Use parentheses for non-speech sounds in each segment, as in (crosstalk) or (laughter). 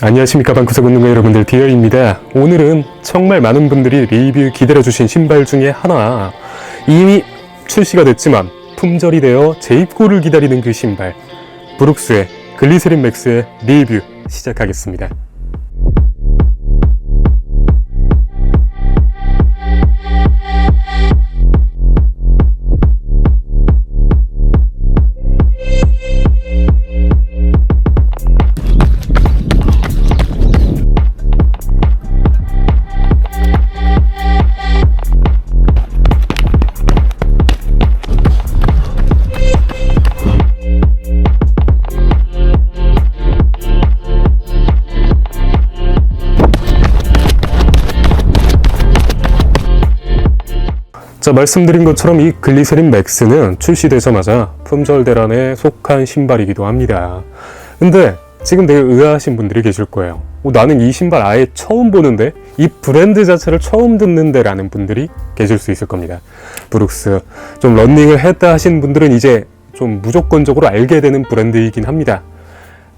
안녕하십니까 방구석 운동가 여러분들. 디어입니다. 오늘은 정말 많은 분들이 리뷰 기다려주신 신발 중에 하나. 이미 출시가 됐지만 품절이 되어 재입고를 기다리는 그 신발 브룩스의 글리세린 맥스의 리뷰 시작하겠습니다 자 말씀드린 것처럼 이 글리세린 맥스는 출시되자마자 품절 대란에 속한 신발이기도 합니다. 근데 지금 되게 의아하신 분들이 계실 거예요. 어, 나는 이 신발 아예 처음 보는데 이 브랜드 자체를 처음 듣는데 라는 분들이 계실 수 있을 겁니다. 브룩스 좀 런닝을 했다 하신 분들은 이제 좀 무조건적으로 알게 되는 브랜드이긴 합니다.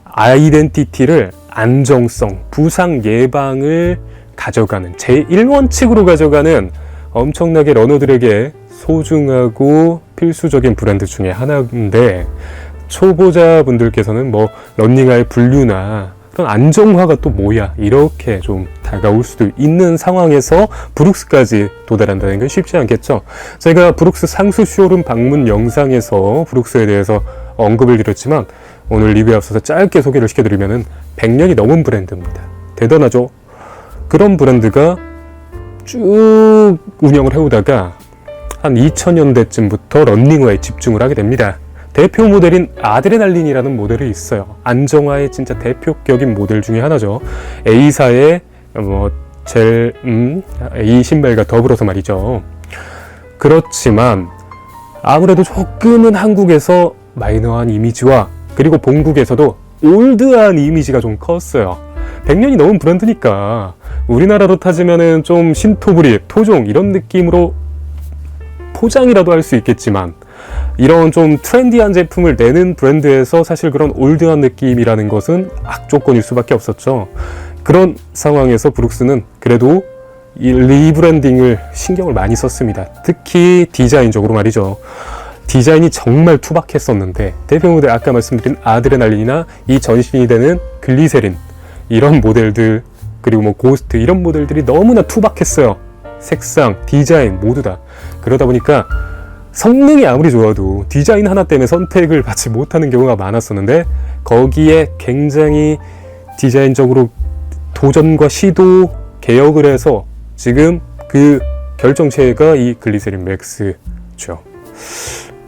아이덴티티를 안정성, 부상 예방을 가져가는 제1원칙으로 가져가는 엄청나게 러너들에게 소중하고 필수적인 브랜드 중에 하나인데 초보자분들께서는 뭐 런닝화의 분류나 그런 안정화가 또 뭐야 이렇게 좀 다가올 수도 있는 상황에서 브룩스까지 도달한다는 건 쉽지 않겠죠. 제가 브룩스 상수 쇼룸 방문 영상에서 브룩스에 대해서 언급을 드렸지만 오늘 리뷰에 앞서서 짧게 소개를 시켜드리면 은 100년이 넘은 브랜드입니다. 대단하죠? 그런 브랜드가 쭉 운영을 해오다가 한 2000년대쯤부터 런닝화에 집중을 하게 됩니다. 대표 모델인 아드레날린이라는 모델이 있어요. 안정화의 진짜 대표격인 모델 중에 하나죠. A사의 뭐 젤, 음, A 신발과 더불어서 말이죠. 그렇지만 아무래도 조금은 한국에서 마이너한 이미지와 그리고 본국에서도 올드한 이미지가 좀 컸어요. 100년이 넘은 브랜드니까 우리나라로 따지면은 좀 신토부리, 토종 이런 느낌으로 포장이라도 할 수 있겠지만 이런 좀 트렌디한 제품을 내는 브랜드에서 사실 그런 올드한 느낌이라는 것은 악조건일 수밖에 없었죠. 그런 상황에서 브룩스는 그래도 이 리브랜딩을 신경을 많이 썼습니다. 특히 디자인적으로 말이죠. 디자인이 정말 투박했었는데 대표 모델 아까 말씀드린 아드레날린이나 이 전신이 되는 글리세린 이런 모델들 그리고 뭐 고스트 이런 모델들이 너무나 투박했어요. 색상, 디자인 모두 다. 그러다 보니까 성능이 아무리 좋아도 디자인 하나 때문에 선택을 받지 못하는 경우가 많았었는데 거기에 굉장히 디자인적으로 도전과 시도 개혁을 해서 지금 그 결정체가 이 글리세린 맥스죠.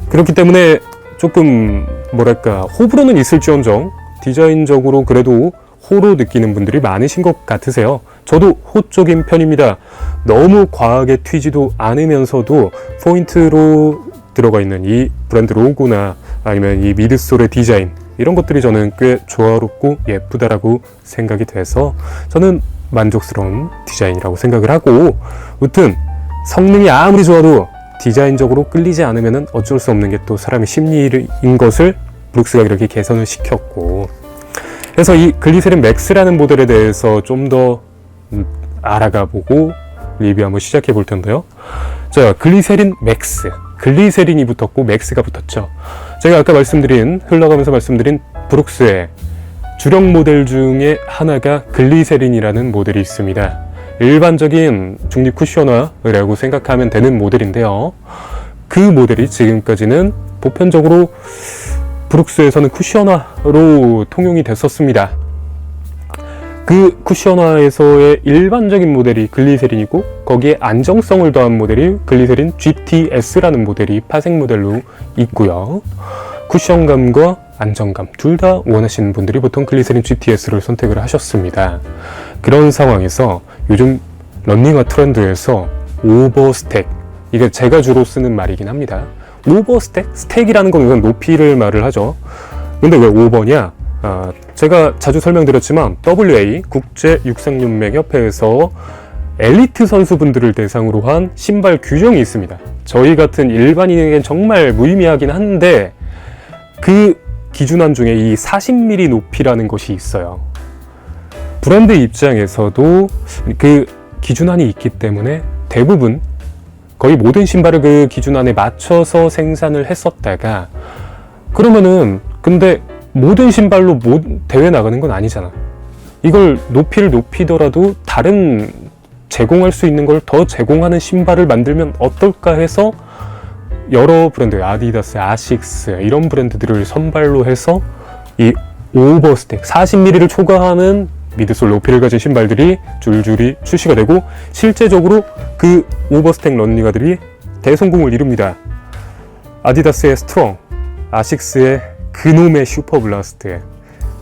그렇기 때문에 조금 뭐랄까 호불호는 있을지언정 디자인적으로 그래도 호로 느끼는 분들이 많으신 것 같으세요. 저도 호 쪽인 편입니다. 너무 과하게 튀지도 않으면서도 포인트로 들어가 있는 이 브랜드 로고나 아니면 이 미드솔의 디자인 이런 것들이 저는 꽤 조화롭고 예쁘다라고 생각이 돼서 저는 만족스러운 디자인이라고 생각을 하고 무튼 성능이 아무리 좋아도 디자인적으로 끌리지 않으면 어쩔 수 없는 게 또 사람의 심리인 것을 브룩스가 이렇게 개선을 시켰고 그래서 이 글리세린 맥스라는 모델에 대해서 좀더 음, 알아가 보고 리뷰 한번 시작해 볼 텐데요. 자, 글리세린 맥스. 글리세린이 붙었고 맥스가 붙었죠. 제가 아까 말씀드린 흘러가면서 말씀드린 브룩스의 주력 모델 중에 하나가 글리세린이라는 모델이 있습니다. 일반적인 중립 쿠셔너라고 생각하면 되는 모델인데요. 그 모델이 지금까지는 보편적으로 브룩스에서는 쿠셔너로 통용이 됐었습니다. 그 쿠셔너에서의 일반적인 모델이 글리세린이고 거기에 안정성을 더한 모델이 글리세린 GTS라는 모델이 파생 모델로 있고요. 쿠션감과 안정감 둘 다 원하시는 분들이 보통 글리세린 GTS를 선택을 하셨습니다. 그런 상황에서 요즘 런닝화 트렌드에서 오버스택 이게 제가 주로 쓰는 말이긴 합니다. 오버 스택? 스택이라는 건 우선 높이를 말을 하죠. 근데 왜 오버냐? 아, 제가 자주 설명드렸지만 WA 국제 육상연맹 협회에서 엘리트 선수분들을 대상으로 한 신발 규정이 있습니다. 저희 같은 일반인에겐 정말 무의미하긴 한데 그 기준안 중에 이 40mm 높이라는 것이 있어요. 브랜드 입장에서도 그 기준안이 있기 때문에 대부분 거의 모든 신발을 그 기준 안에 맞춰서 생산을 했었다가 그러면은 근데 모든 신발로 모, 대회 나가는 건 아니잖아. 이걸 높이를 높이더라도 다른 제공할 수 있는 걸 더 제공하는 신발을 만들면 어떨까 해서 여러 브랜드, 아디다스, 아식스 이런 브랜드들을 선발로 해서 이 오버스택 40mm를 초과하는 미드솔 높이를 가진 신발들이 줄줄이 출시가 되고 실제적으로 그 오버스택 런닝화들이 대성공을 이룹니다. 아디다스의 스트롱, 아식스의 그놈의 슈퍼블라스트,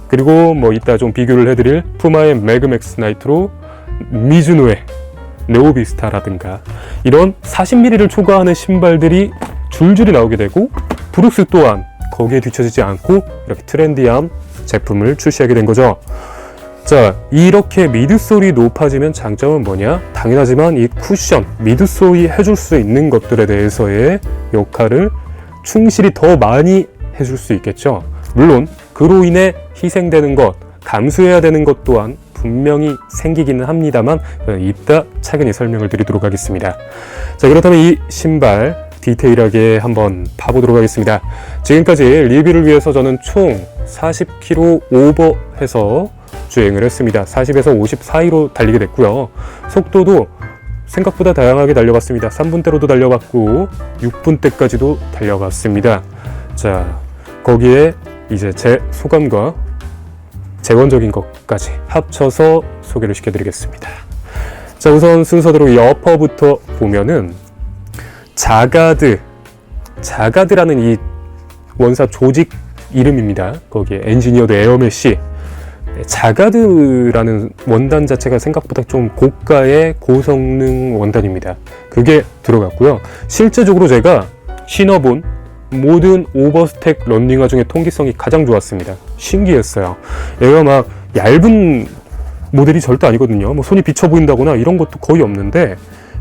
그리고 뭐 이따 좀 비교를 해드릴 푸마의 매그맥스 나이트로 미즈노의 네오비스타라든가 이런 40mm를 초과하는 신발들이 줄줄이 나오게 되고 브룩스 또한 거기에 뒤처지지 않고 이렇게 트렌디한 제품을 출시하게 된 거죠. 자, 이렇게 미드솔이 높아지면 장점은 뭐냐? 당연하지만 이 쿠션, 미드솔이 해줄 수 있는 것들에 대해서의 역할을 충실히 더 많이 해줄 수 있겠죠. 물론 그로 인해 희생되는 것, 감수해야 되는 것 또한 분명히 생기기는 합니다만 어, 이따 차근히 설명을 드리도록 하겠습니다. 자 그렇다면 이 신발 디테일하게 한번 봐보도록 하겠습니다. 지금까지 리뷰를 위해서 저는 총 40km 오버해서 주행을 했습니다. 40에서 50 사이로 달리게 됐고요. 속도도 생각보다 다양하게 달려봤습니다. 3분대로도 달려봤고 6분대까지도 달려봤습니다. 자 거기에 이제 제 소감과 재원적인 것까지 합쳐서 소개를 시켜드리겠습니다. 자, 우선 순서대로 이 어퍼부터 보면은 자가드, 자가드라는 이 원사 조직 이름입니다. 거기에 엔지니어드 에어메시. 네, 자가드라는 원단 자체가 생각보다 좀 고가의 고성능 원단입니다. 그게 들어갔고요. 실제적으로 제가 신어본 모든 오버스택 런닝화 중에 통기성이 가장 좋았습니다. 신기했어요. 얘가 막 얇은 모델이 절대 아니거든요. 뭐 손이 비쳐 보인다거나 이런 것도 거의 없는데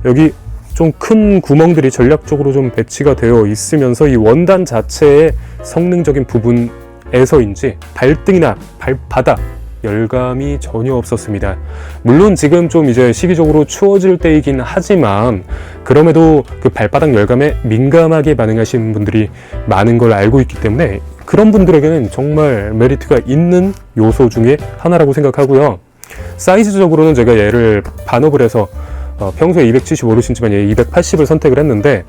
여기 좀 큰 구멍들이 전략적으로 좀 배치가 되어 있으면서 이 원단 자체의 성능적인 부분에서인지 발등이나 발바닥 열감이 전혀 없었습니다. 물론 지금 좀 이제 시기적으로 추워질 때이긴 하지만 그럼에도 그 발바닥 열감에 민감하게 반응하시는 분들이 많은 걸 알고 있기 때문에 그런 분들에게는 정말 메리트가 있는 요소 중에 하나라고 생각하고요. 사이즈적으로는 제가 얘를 반업을 해서 어, 평소에 275를 얘 280을 선택을 했는데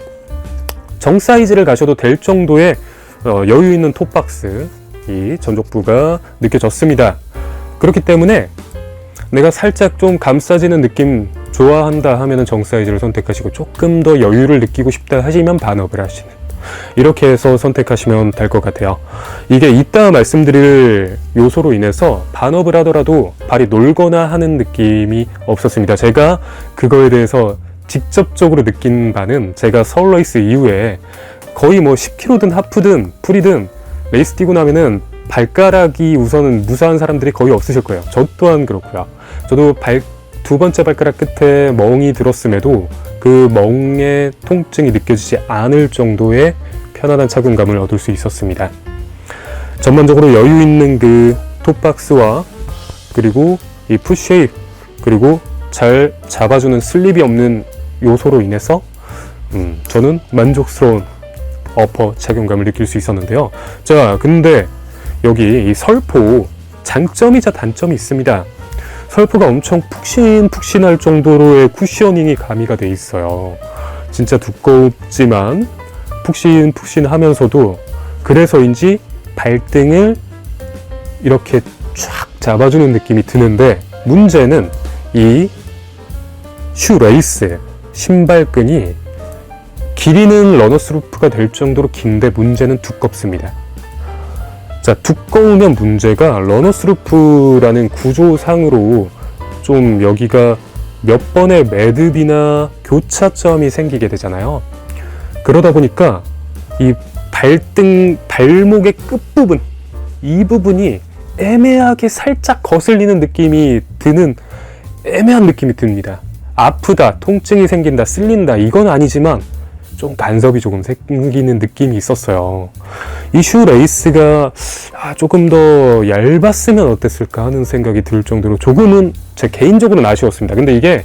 정 사이즈를 가셔도 될 정도의 어, 여유 있는 톱박스 이 전족부가 느껴졌습니다. 그렇기 때문에 내가 살짝 좀 감싸지는 느낌 좋아한다 하면은 정 사이즈를 선택하시고 조금 더 여유를 느끼고 싶다 하시면 반업을 하시는 이렇게 해서 선택하시면 될 것 같아요. 이게 이따 말씀드릴 요소로 인해서 반업을 하더라도 발이 놀거나 하는 느낌이 없었습니다. 제가 그거에 대해서 직접적으로 느낀 바는 제가 서울 레이스 이후에 거의 뭐 10km든 하프든 풀이든 레이스 뛰고 나면은 발가락이 우선은 무사한 사람들이 거의 없으실 거예요. 저 또한 그렇고요. 저도 발, 두 번째 발가락 끝에 멍이 들었음에도 그 멍의 통증이 느껴지지 않을 정도의 편안한 착용감을 얻을 수 있었습니다. 전반적으로 여유 있는 그 톱박스와 그리고 이 푸쉐입 그리고 잘 잡아주는 슬립이 없는 요소로 인해서 음, 저는 만족스러운 어퍼 착용감을 느낄 수 있었는데요. 자, 근데 여기 이 설포 장점이자 단점이 있습니다. 설포가 엄청 푹신푹신할 정도로의 쿠셔닝이 가미가 돼 있어요. 진짜 두껍지만 푹신푹신하면서도 그래서인지 발등을 이렇게 쫙 잡아주는 느낌이 드는데 문제는 이 슈레이스 신발끈이 길이는 러너스루프가 될 정도로 긴데 문제는 두껍습니다. 자, 두꺼우면 문제가 러너스루프라는 구조상으로 좀 여기가 몇 번의 매듭이나 교차점이 생기게 되잖아요. 그러다 보니까 이 발등, 발목의 끝부분, 이 부분이 애매하게 살짝 거슬리는 느낌이 드는 애매한 느낌이 듭니다. 아프다, 통증이 생긴다, 쓸린다, 이건 아니지만 좀 간섭이 조금 생기는 느낌이 있었어요. 이 슈 레이스가 아, 조금 더 얇았으면 어땠을까 하는 생각이 들 정도로 조금은 제 개인적으로는 아쉬웠습니다. 근데 이게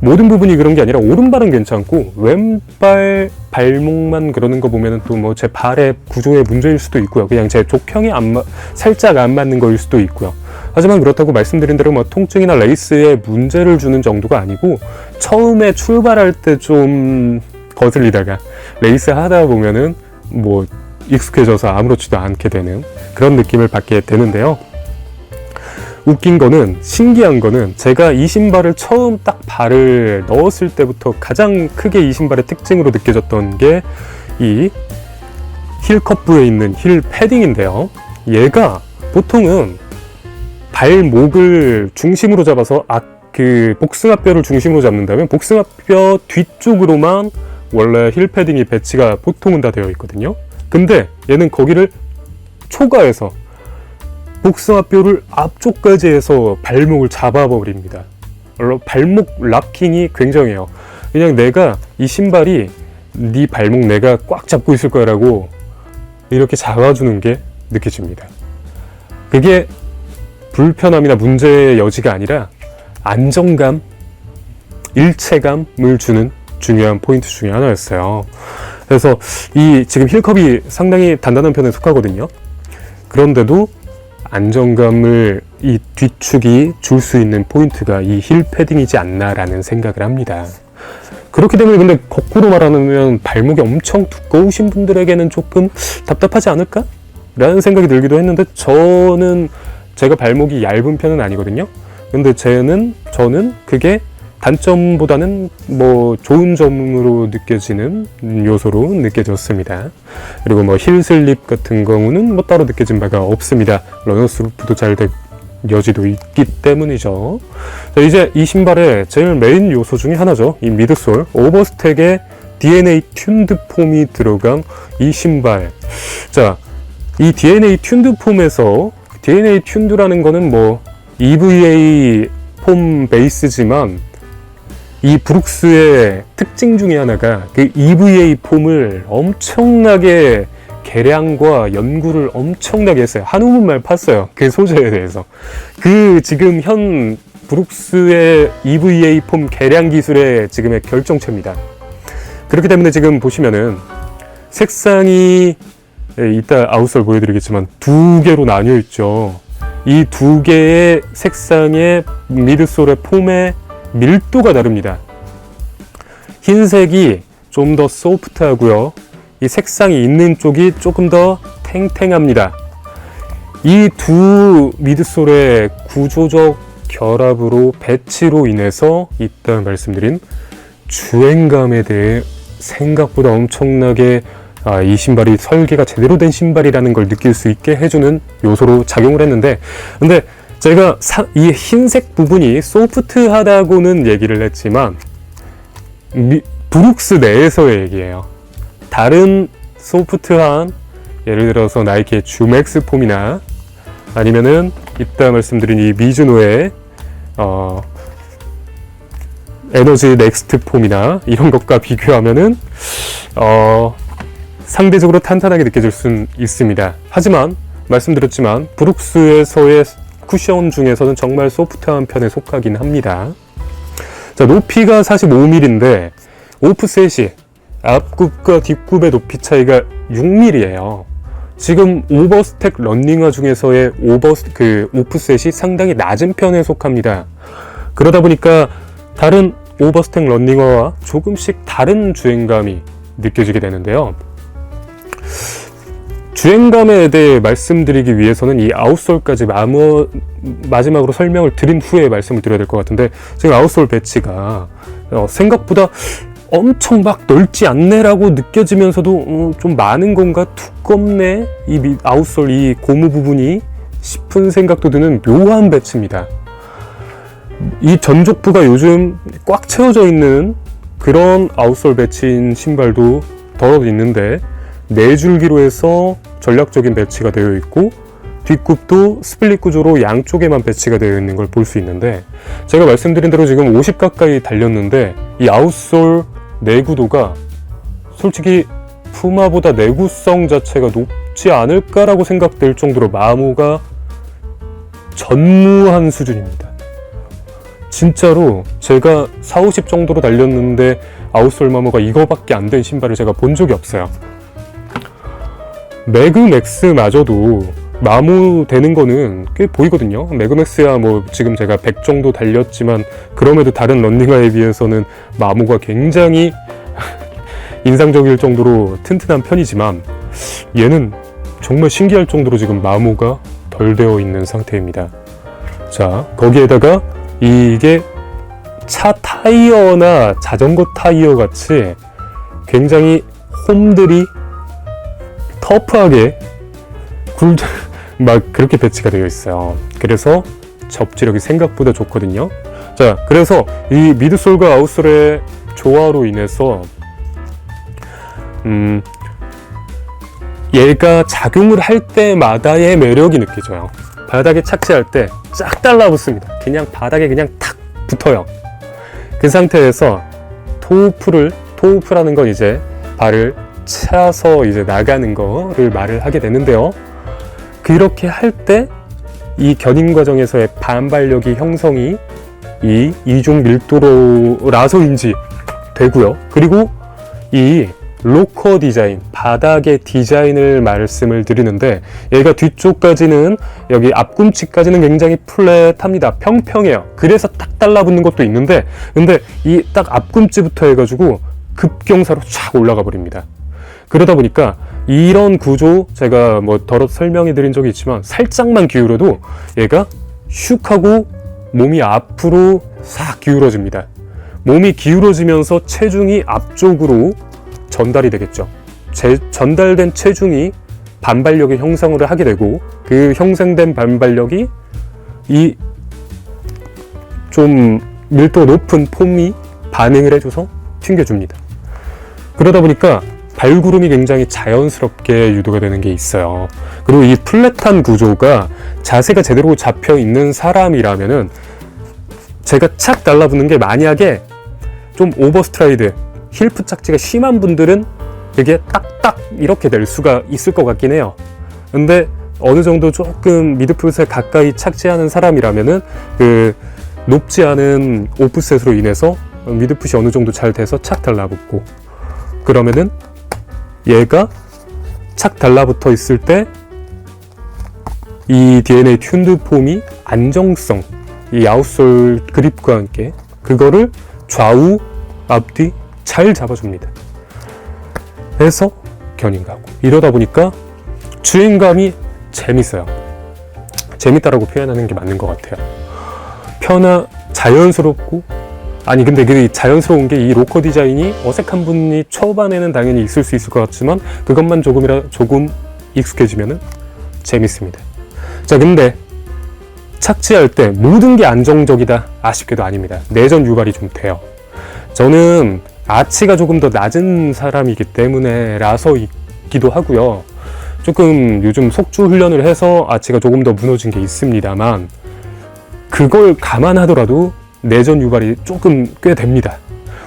모든 부분이 그런 게 아니라 오른발은 괜찮고 왼발 발목만 그러는 거 보면은 또 뭐 제 발의 구조의 문제일 수도 있고요. 그냥 제 족형이 안 마, 살짝 안 맞는 거일 수도 있고요. 하지만 그렇다고 말씀드린 대로 뭐 통증이나 레이스에 문제를 주는 정도가 아니고 처음에 출발할 때좀 거슬리다가 레이스 하다 보면은 뭐 익숙해져서 아무렇지도 않게 되는 그런 느낌을 받게 되는데요. 웃긴 거는 신기한 거는 제가 이 신발을 처음 딱 발을 넣었을 때부터 가장 크게 이 신발의 특징으로 느껴졌던 게 이 힐컵부에 있는 힐 패딩인데요. 얘가 보통은 발목을 중심으로 잡아서 앞그 복숭아뼈를 중심으로 잡는다면 복숭아뼈 뒤쪽으로만 원래 힐 패딩이 배치가 보통은 다 되어 있거든요. 근데 얘는 거기를 초과해서 복숭아뼈를 앞쪽까지 해서 발목을 잡아버립니다. 발목 락킹이 굉장해요. 그냥 내가 이 신발이 네 발목 내가 꽉 잡고 있을 거라고 이렇게 잡아주는 게 느껴집니다. 그게 불편함이나 문제의 여지가 아니라 안정감, 일체감을 주는 중요한 포인트 중에 하나였어요. 그래서 이 지금 힐컵이 상당히 단단한 편에 속하거든요. 그런데도 안정감을 이 뒤축이 줄 수 있는 포인트가 이 힐 패딩이지 않나라는 생각을 합니다. 그렇기 때문에 근데 거꾸로 말하면 발목이 엄청 두꺼우신 분들에게는 조금 답답하지 않을까? 라는 생각이 들기도 했는데 저는 제가 발목이 얇은 편은 아니거든요. 근데 쟤는 저는 그게 단점보다는 뭐 좋은 점으로 느껴지는 요소로 느껴졌습니다. 그리고 뭐 힐 슬립 같은 경우는 뭐 따로 느껴진 바가 없습니다. 러너스루프도 잘될 여지도 있기 때문이죠. 자, 이제 이 신발의 제일 메인 요소 중에 하나죠. 이 미드솔 오버스텍에 DNA 튠드 폼이 들어간 이 신발. 자, 이 DNA 튠드 폼에서 DNA 튠드라는 거는 뭐 EVA 폼 베이스지만 이 브룩스의 특징 중에 하나가 그 EVA 폼을 엄청나게 개량과 연구를 엄청나게 했어요. 한 우문말 팠어요. 그 소재에 대해서. 그 지금 현 브룩스의 EVA 폼 개량 기술의 지금의 결정체입니다. 그렇기 때문에 지금 보시면은 색상이 예, 이따 아웃솔 보여드리겠지만 두 개로 나뉘어 있죠. 이 두 개의 색상의 미드솔의 폼의 밀도가 다릅니다. 흰색이 좀 더 소프트하고요. 이 색상이 있는 쪽이 조금 더 탱탱합니다. 이 두 미드솔의 구조적 결합으로 배치로 인해서 이따 말씀드린 주행감에 대해 생각보다 엄청나게 아, 이 신발이 설계가 제대로 된 신발이라는 걸 느낄 수 있게 해주는 요소로 작용을 했는데 근데 제가 사, 이 흰색 부분이 소프트하다고는 얘기를 했지만 미, 브룩스 내에서의 얘기예요. 다른 소프트한 예를 들어서 나이키의 주맥스 폼이나 아니면은 이따 말씀드린 이 미즈노의 어, 에너지 넥스트 폼이나 이런 것과 비교하면은 어, 상대적으로 탄탄하게 느껴질 수 있습니다. 하지만 말씀드렸지만 브룩스에서의 쿠션 중에서는 정말 소프트한 편에 속하긴 합니다. 자, 높이가 45mm인데 오프셋이 앞굽과 뒷굽의 높이 차이가 6mm예요. 지금 오버스택 런닝화 중에서의 오버 그 오프셋이 상당히 낮은 편에 속합니다. 그러다 보니까 다른 오버스택 런닝화와 조금씩 다른 주행감이 느껴지게 되는데요. 주행감에 대해 말씀드리기 위해서는 이 아웃솔까지 마무, 마지막으로 설명을 드린 후에 말씀을 드려야 될 것 같은데 지금 아웃솔 배치가 어, 생각보다 엄청 막 넓지 않네라고 느껴지면서도 어, 좀 많은 건가? 두껍네? 이 미, 아웃솔 이 고무 부분이? 싶은 생각도 드는 묘한 배치입니다. 이 전족부가 요즘 꽉 채워져 있는 그런 아웃솔 배치인 신발도 더러 있는데 네 줄기로 해서 전략적인 배치가 되어 있고 뒷굽도 스플릿 구조로 양쪽에만 배치가 되어 있는 걸 볼 수 있는데 제가 말씀드린 대로 지금 50 가까이 달렸는데 이 아웃솔 내구도가 솔직히 푸마보다 내구성 자체가 높지 않을까라고 생각될 정도로 마모가 전무한 수준입니다. 진짜로 제가 4, 50 정도로 달렸는데 아웃솔 마모가 이거밖에 안 된 신발을 제가 본 적이 없어요. 매그맥스마저도 마모 되는 거는 꽤 보이거든요. 매그맥스야 뭐 지금 제가 100 정도 달렸지만 그럼에도 다른 런닝화에 비해서는 마모가 굉장히 (laughs) 인상적일 정도로 튼튼한 편이지만 얘는 정말 신기할 정도로 지금 마모가 덜 되어 있는 상태입니다. 자, 거기에다가 이게 차 타이어나 자전거 타이어 같이 굉장히 홈들이 터프하게 굴, (laughs) 막 그렇게 배치가 되어 있어요. 그래서 접지력이 생각보다 좋거든요. 자, 그래서 이 미드솔과 아웃솔의 조화로 인해서 음, 얘가 작용을 할 때마다의 매력이 느껴져요. 바닥에 착지할 때 쫙 달라붙습니다. 그냥 바닥에 그냥 탁 붙어요. 그 상태에서 토우프를 토우프라는 건 이제 발을 차서 이제 나가는 거를 말을 하게 되는데요. 그렇게 할 때 이 견인 과정에서의 반발력이 형성이 이 이중 밀도로라서인지 되고요. 그리고 이 로커 디자인, 바닥의 디자인을 말씀을 드리는데 얘가 뒤쪽까지는 여기 앞꿈치까지는 굉장히 플랫합니다. 평평해요. 그래서 딱 달라붙는 것도 있는데 근데 이 딱 앞꿈치부터 해가지고 급경사로 쫙 올라가 버립니다. 그러다 보니까 이런 구조 제가 뭐 덜어 설명해 드린 적이 있지만 살짝만 기울어도 얘가 슉 하고 몸이 앞으로 싹 기울어집니다. 몸이 기울어지면서 체중이 앞쪽으로 전달이 되겠죠. 제, 전달된 체중이 반발력의 형성을 하게 되고 그 형성된 반발력이 이 좀 밀도 높은 폼이 반응을 해줘서 튕겨줍니다. 그러다 보니까 발구름이 굉장히 자연스럽게 유도가 되는 게 있어요. 그리고 이 플랫한 구조가 자세가 제대로 잡혀 있는 사람이라면은 제가 착 달라붙는 게 만약에 좀 오버스트라이드 힐프 착지가 심한 분들은 이게 딱딱 이렇게 될 수가 있을 것 같긴 해요. 근데 어느 정도 조금 미드풋에 가까이 착지하는 사람이라면은 그 높지 않은 오프셋으로 인해서 미드풋이 어느 정도 잘 돼서 착 달라붙고 그러면은 얘가 착 달라붙어 있을 때 이 DNA 튠드 폼이 안정성, 이 아웃솔 그립과 함께 그거를 좌우 앞뒤 잘 잡아줍니다. 해서 견인 가고 이러다 보니까 주행감이 재밌어요. 재밌다라고 표현하는 게 맞는 것 같아요. 편하 자연스럽고 아니 근데 그 자연스러운 게 이 로커 디자인이 어색한 분이 초반에는 당연히 있을 수 있을 것 같지만 그것만 조금이라 조금 익숙해지면은 재밌습니다. 자 근데 착지할 때 모든 게 안정적이다 아쉽게도 아닙니다. 내전 유발이 좀 돼요. 저는 아치가 조금 더 낮은 사람이기 때문에 라서이기도 하고요. 조금 요즘 속주 훈련을 해서 아치가 조금 더 무너진 게 있습니다만 그걸 감안하더라도 내전 유발이 조금 꽤 됩니다.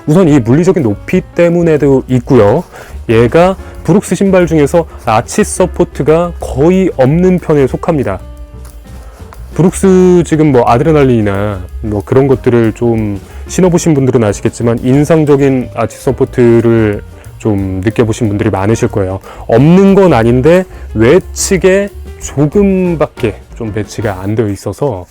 우선 이 물리적인 높이 때문에도 있고요. 얘가 브룩스 신발 중에서 아치 서포트가 거의 없는 편에 속합니다. 브룩스 지금 뭐 아드레날린이나 뭐 그런 것들을 좀 신어보신 분들은 아시겠지만 인상적인 아치 서포트를 좀 느껴보신 분들이 많으실 거예요. 없는 건 아닌데 외측에 조금밖에 좀 배치가 안 되어 있어서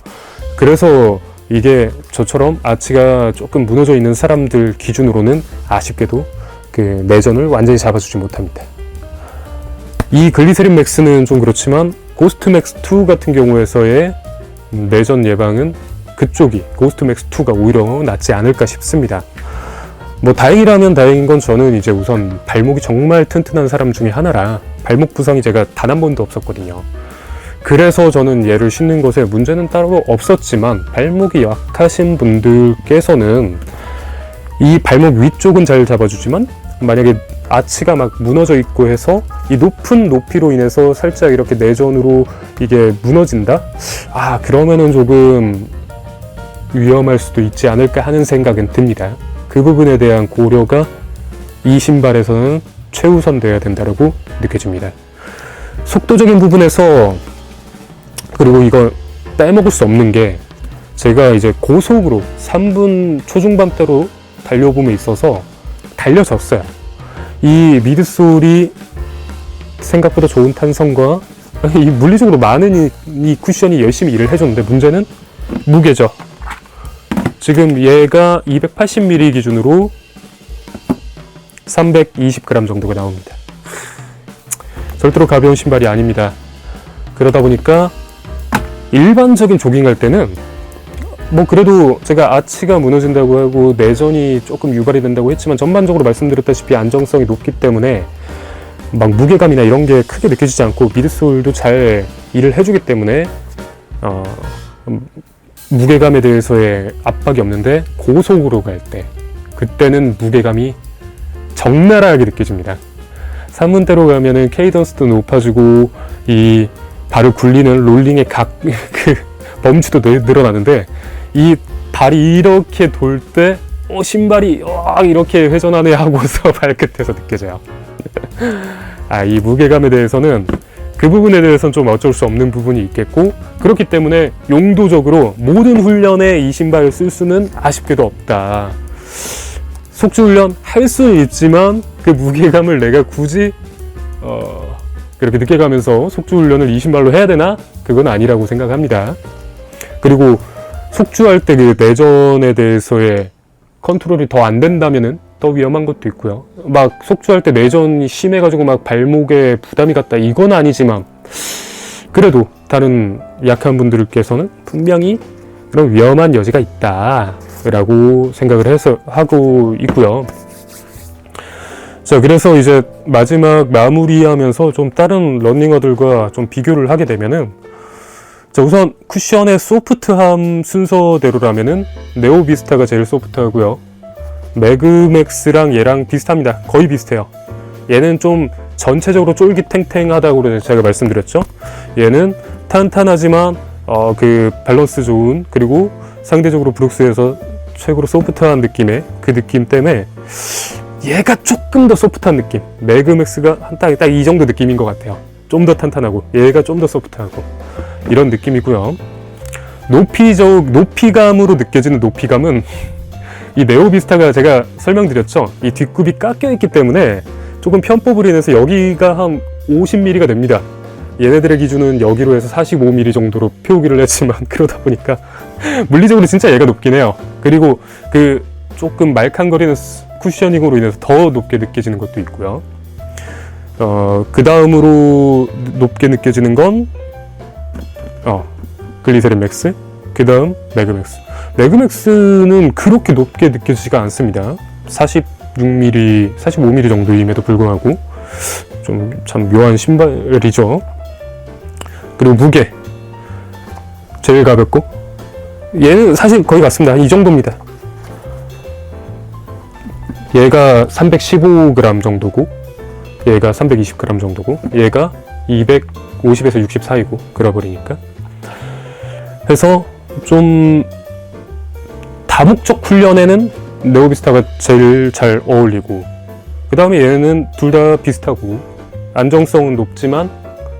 그래서 이게 저처럼 아치가 조금 무너져 있는 사람들 기준으로는 아쉽게도 그 내전을 완전히 잡아주지 못합니다. 이 글리세린 맥스는 좀 그렇지만 고스트 맥스 2 같은 경우에서의 내전 예방은 그쪽이 고스트 맥스 2가 오히려 낫지 않을까 싶습니다. 뭐 다행이라면 다행인 건 저는 이제 우선 발목이 정말 튼튼한 사람 중에 하나라 발목 부상이 제가 단 한 번도 없었거든요. 그래서 저는 얘를 신는 것에 문제는 따로 없었지만 발목이 약하신 분들께서는 이 발목 위쪽은 잘 잡아주지만 만약에 아치가 막 무너져 있고 해서 이 높은 높이로 인해서 살짝 이렇게 내전으로 이게 무너진다? 아, 그러면은 조금 위험할 수도 있지 않을까 하는 생각은 듭니다. 그 부분에 대한 고려가 이 신발에서는 최우선 돼야 된다고 느껴집니다. 속도적인 부분에서 그리고 이거 빼먹을 수 없는 게 제가 이제 고속으로 3분 초중반대로 달려봄에 있어서 달려졌어요. 이 미드솔이 생각보다 좋은 탄성과 (laughs) 이 물리적으로 많은 이, 이 쿠션이 열심히 일을 해줬는데 문제는 무게죠. 지금 얘가 280mm 기준으로 320g 정도가 나옵니다. 절대로 가벼운 신발이 아닙니다. 그러다 보니까 일반적인 조깅할 때는 뭐 그래도 제가 아치가 무너진다고 하고 내전이 조금 유발이 된다고 했지만 전반적으로 말씀드렸다시피 안정성이 높기 때문에 막 무게감이나 이런 게 크게 느껴지지 않고 미드솔도 잘 일을 해주기 때문에 어, 음, 무게감에 대해서의 압박이 없는데 고속으로 갈 때 그때는 무게감이 적나라하게 느껴집니다. 3분대로 가면은 케이던스도 높아지고 이 발을 굴리는 롤링의 각 (laughs) 그 범주도 늘- 늘어나는데 이 발이 이렇게 돌 때 어, 신발이 와 이렇게 회전하네 하고서 (laughs) 발끝에서 느껴져요. (laughs) 아, 이 무게감에 대해서는 그 부분에 대해서는 좀 어쩔 수 없는 부분이 있겠고 그렇기 때문에 용도적으로 모든 훈련에 이 신발을 쓸 수는 아쉽게도 없다. 속주 훈련 할 수는 있지만 그 무게감을 내가 굳이 어, 그렇게 늦게 가면서 속주 훈련을 이 신발로 해야 되나? 그건 아니라고 생각합니다. 그리고 속주할 때 그 내전에 대해서의 컨트롤이 더 안 된다면은 더 위험한 것도 있고요. 막 속주할 때 내전이 심해가지고 막 발목에 부담이 갔다 이건 아니지만 그래도 다른 약한 분들께서는 분명히 그런 위험한 여지가 있다라고 생각을 해서 하고 있고요. 자, 그래서 이제 마지막 마무리하면서 좀 다른 러닝어들과 좀 비교를 하게 되면은 자, 우선 쿠션의 소프트함 순서대로라면은 네오비스타가 제일 소프트하고요. 매그맥스랑 얘랑 비슷합니다. 거의 비슷해요. 얘는 좀 전체적으로 쫄깃탱탱하다고 제가 말씀드렸죠. 얘는 탄탄하지만 어, 그 밸런스 좋은 그리고 상대적으로 브룩스에서 최고로 소프트한 느낌의 그 느낌 때문에 얘가 조금 더 소프트한 느낌. 매그맥스가 딱딱 이 정도 느낌인 것 같아요. 좀 더 탄탄하고 얘가 좀 더 소프트하고 이런 느낌이고요. 높이적 높이감으로 느껴지는 높이감은 이 네오비스타가 제가 설명드렸죠. 이 뒷굽이 깎여 있기 때문에 조금 편법으로 인해서 여기가 한 50mm가 됩니다. 얘네들의 기준은 여기로 해서 45mm 정도로 표기를 했지만 (laughs) 그러다 보니까 물리적으로 진짜 얘가 높긴 해요. 그리고 그 조금 말캉거리는 스- 쿠셔닝으로 인해서 더 높게 느껴지는 것도 있고요. 어, 그 다음으로 높게 느껴지는 건, 어, 글리세린 맥스. 그 다음, 매그맥스. 매그맥스는 그렇게 높게 느껴지지가 않습니다. 46mm, 45mm 정도임에도 불구하고, 좀 참 묘한 신발이죠. 그리고 무게. 제일 가볍고, 얘는 사실 거의 같습니다. 이 정도입니다. 얘가 315g 정도고, 얘가 320g 정도고, 얘가 250에서 60 사이고, 그러버리니까. 해서 좀 다목적 훈련에는 네오비스타가 제일 잘 어울리고, 그 다음에 얘는 둘 다 비슷하고, 안정성은 높지만,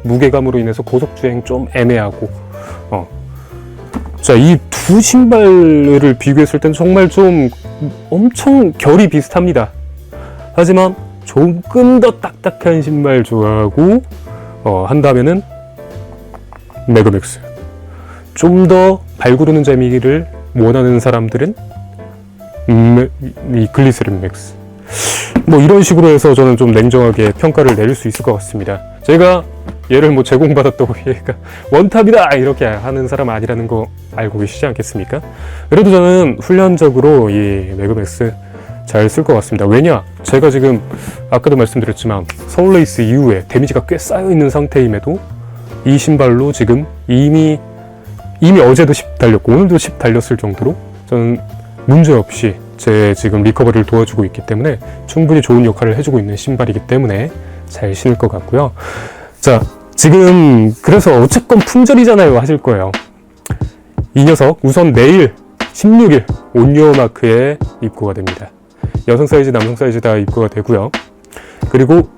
무게감으로 인해서 고속주행 좀 애매하고, 어. 자, 이 두 신발을 비교했을 땐 정말 좀 엄청 결이 비슷합니다. 하지만 조금 더 딱딱한 신발 좋아하고 어, 한다면은 매그맥스. 좀 더 발구르는 재미를 원하는 사람들은 음, 이 글리세린 맥스. 뭐 이런 식으로 해서 저는 좀 냉정하게 평가를 내릴 수 있을 것 같습니다. 제가 얘를 뭐 제공받았다고 (laughs) 얘가 원탑이다 이렇게 하는 사람 아니라는 거 알고 계시지 않겠습니까? 그래도 저는 훈련적으로 이 매그맥스 잘 쓸 것 같습니다. 왜냐? 제가 지금 아까도 말씀드렸지만 서울레이스 이후에 데미지가 꽤 쌓여 있는 상태임에도 이 신발로 지금 이미 이미 어제도 10 달렸고 오늘도 10 달렸을 정도로 저는 문제 없이 제 지금 리커버리를 도와주고 있기 때문에 충분히 좋은 역할을 해주고 있는 신발이기 때문에 잘 신을 것 같고요. 자, 지금 그래서 어쨌건 품절이잖아요 하실 거예요. 이 녀석 우선 내일 16일 온리오 마크에 입고가 됩니다. 여성 사이즈, 남성 사이즈 다 입고가 되고요. 그리고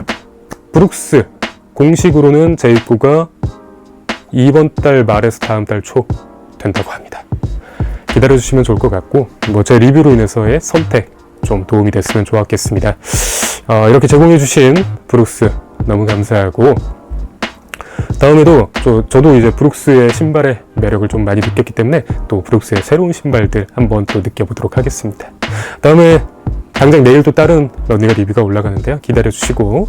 브룩스 공식으로는 재입고가 이번 달 말에서 다음 달 초 된다고 합니다. 기다려주시면 좋을 것 같고 뭐 제 리뷰로 인해서의 선택 좀 도움이 됐으면 좋았겠습니다. 어, 이렇게 제공해주신 브룩스 너무 감사하고 다음에도 저, 저도 이제 브룩스의 신발의 매력을 좀 많이 느꼈기 때문에 또 브룩스의 새로운 신발들 한번 또 느껴보도록 하겠습니다. 다음에 당장 내일 또 다른 런닝화 리뷰가 올라가는데요. 기다려주시고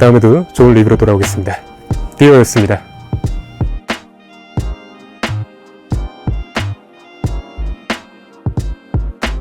다음에도 좋은 리뷰로 돌아오겠습니다. 디오였습니다.